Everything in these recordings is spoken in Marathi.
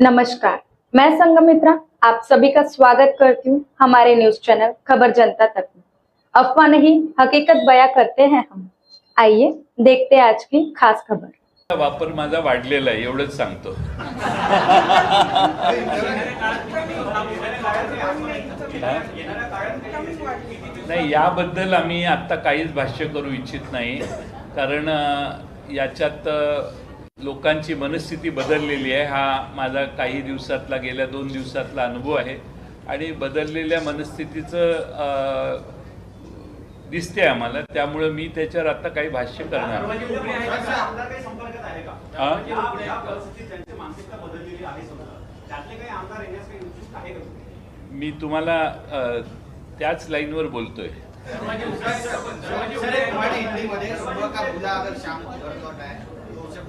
नमस्कार. मैं संगमित्रा आप सभी का स्वागत करती हूँ हमारे न्यूज चैनल खबर जनता तक में। अफवाह नहीं हकीकत बया करते हैं हम। आइए देखते आज की खास खबर। वापर माझा वाढलेला आहे एवढंच सांगतो. नाही याबद्दल आम्ही आत्ता काहीच भाष्य करू इच्छित नाही. कारण याच्यात लोकांची मनस्थिती बदललेली आहे. हा माझा काही दिवसातला गेल्या दोन दिवसातला अनुभव आहे. आणि बदललेल्या मनस्थितीचं दिसते आम्हाला. त्यामुळं मी त्याच्यावर आता काही भाष्य करणार हा? मी तुम्हाला त्याच लाईनवर बोलतोय.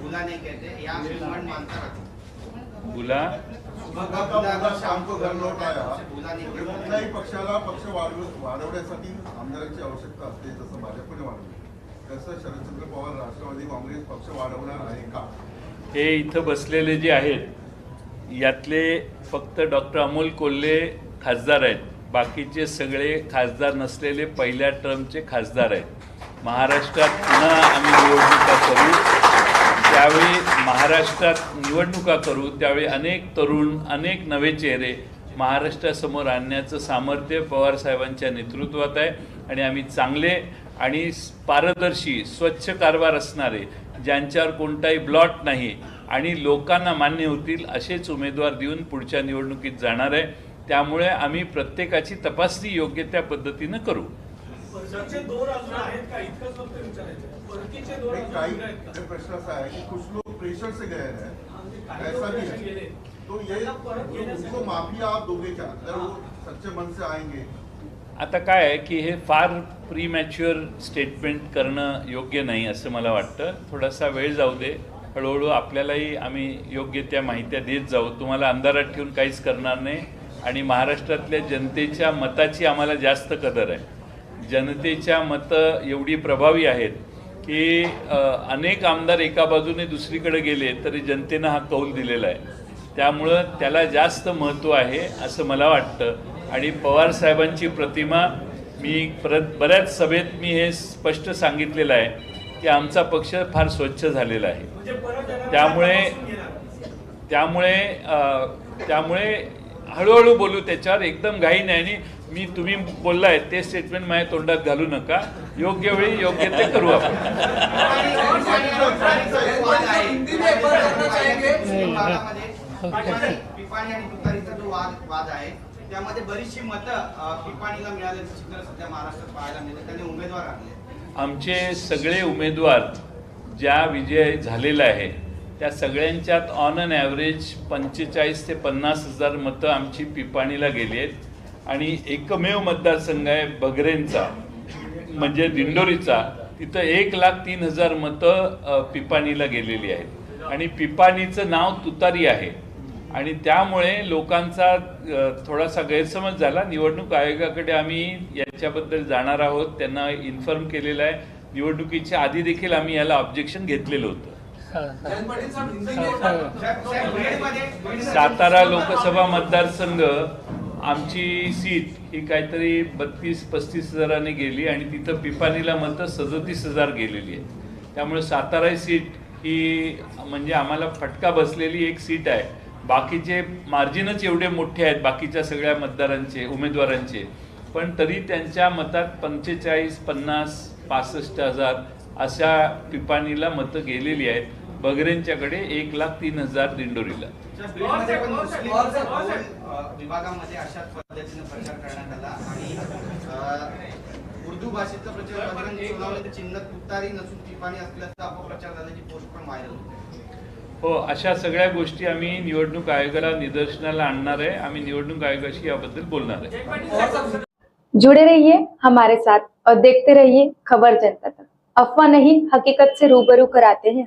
भूला नहीं कहते या फिर मन मानता रहता बुला। शाम को घर लौट आया। म्हणजे कुठल्याही पक्षाला पक्ष वाढव वाढवण्यासाठी आमदारांची आवश्यकता असते तसं भाजपने वाढवली तसं शरदचंद्र पवार राष्ट्रवादी काँग्रेस पक्ष वाढवणार आहे का? हे इथं बसलेले जे आहेत यातले फक्त डॉक्टर अमोल कोल्हे खासदार आहेत. बाकीचे सगळे खासदार नसलेले पहिल्या टर्मचे खासदार आहेत. महाराष्ट्रात पुन्हा आम्ही निवडणुका करू. त्यावेळी महाराष्ट्रात निवडणुका करू त्यावेळी अनेक तरुण अनेक नवे चेहरे महाराष्ट्रासमोर आणण्याचं सामर्थ्य पवारसाहेबांच्या नेतृत्वात आहे. आणि आम्ही चांगले आणि पारदर्शी स्वच्छ कारभार असणारे ज्यांच्यावर कोणताही ब्लॉट नाही आणि लोकांना मान्य होतील असेच उमेदवार देऊन पुढच्या निवडणुकीत जाणार आहे. त्यामुळे आम्ही प्रत्येकाची तपासणी योग्य त्या पद्धतीनं करू. काही प्रश्न असा है कि कुछ लोग प्रेशर से गए हैं ऐसा भी है तो ये उनको माफी आप दोगे क्या? अगर वो सच्चे मन से आएंगे। आता काय आहे की हे फार प्री मॅच्युअर स्टेटमेंट करणं योग्य नाही असं मला वाटतं. थोडासा वेळ जाऊ दे. हळूहळू आपल्यालाही आम्ही योग्य त्या माहित्या देत जाऊ. तुम्हाला अंधारात ठेवून काहीच करणार नाही. आणि महाराष्ट्रातल्या जनतेच्या मताची आम्हाला जास्त कदर आहे. जनतेच्या मतं एवढी प्रभावी आहेत की अनेक आमदार एका बाजूने दुसरीकडे गेले तरी जनतेनं हा कौल दिलेला आहे. त्यामुळं त्याला जास्त महत्त्व आहे असं मला वाटतं. आणि पवार साहेबांची प्रतिमा मी परत बऱ्याच सभेत मी हे स्पष्ट सांगितलेलं आहे की आमचा पक्ष फार स्वच्छ झालेला आहे. म्हणजे त्यामुळे. त्यामुळे त्यामुळे हळूहळू बोलू त्याच्यावर एकदम घाई नाही. आणि मी तुम्ही बोललाय ते स्टेटमेंट माझ्या तोंडात घालू नका. योग्य वेळी योग्य ते करू आपण. त्यामध्ये बरीचशी मतं पिपाणीला मिळाल्याचं चित्र सध्या महाराष्ट्रात पाहायला मिळतं त्यांनी उमेदवार आणले आमचे सगळे उमेदवार ज्या विजय झालेला आहे त्या सगळ्यांच्यात ऑन अन ॲव्हरेज पंचेचाळीस ते पन्नास हजार मतं आमची पिपाणीला गेली आहेत. आणि एकमेव मतदारसंघ आहे बगरेंचा म्हणजे दिंडोरीचा. तिथं एक लाख तीन हजार मतं पिपाणीला गेलेली आहेत. आणि पिपाणीचं नाव तुतारी आहे. आणि त्यामुळे लोकांचा थोडासा गैरसमज झाला. निवडणूक आयोगाकडे आम्ही याच्याबद्दल जाणार आहोत. त्यांना इन्फॉर्म केलेलं आहे. निवडणुकीच्या आधी देखील आम्ही याला ऑब्जेक्शन घेतलेलं होतं. सातारा लोकसभा मतदारसंघ आमची सीट ही काहीतरी बत्तीस पस्तीस हजाराने गेली आणि तिथं पिपाणीला मतं सदतीस हजार गेलेली आहे त्यामुळे सातारा सीट ही म्हणजे आम्हाला फटका बसलेली एक सीट आहे. बाकीचे मार्जिनच एवढे मोठे आहेत बाकीच्या सगळ्या मतदारांचे उमेदवारांचे. पण तरी त्यांच्या मतात पंचेचाळीस पन्नास पासष्ट हजार अशा पिपाणीला मतं गेलेली आहेत. बगरेंच्याकडे एक लाख तीन हजार दिंडोरीला. बीडमध्ये पण मुस्लिम बहुल, अं, विभागामध्ये अशाच पद्धतीने प्रचार करण्यात आला आणि अं, उर्दू भाषेचा प्रचार चिन्ह तुतारी नसून पिपाणी असल्याचा अपप्रचार झाल्याची पोस्ट पण व्हायरल होती. हो अशा सगळ्या गोष्टी आम्ही निवडणूक आयोगाला निदर्शनाला आणणार आहे. आम्ही निवडणूक आयोगाशी याबद्दल बोलणार आहे. जुड़े रहिए हमारे साथ और देखते रहिए खबर जनता तक. अफवाह नहीं हकीकत से रूबरू कराते हैं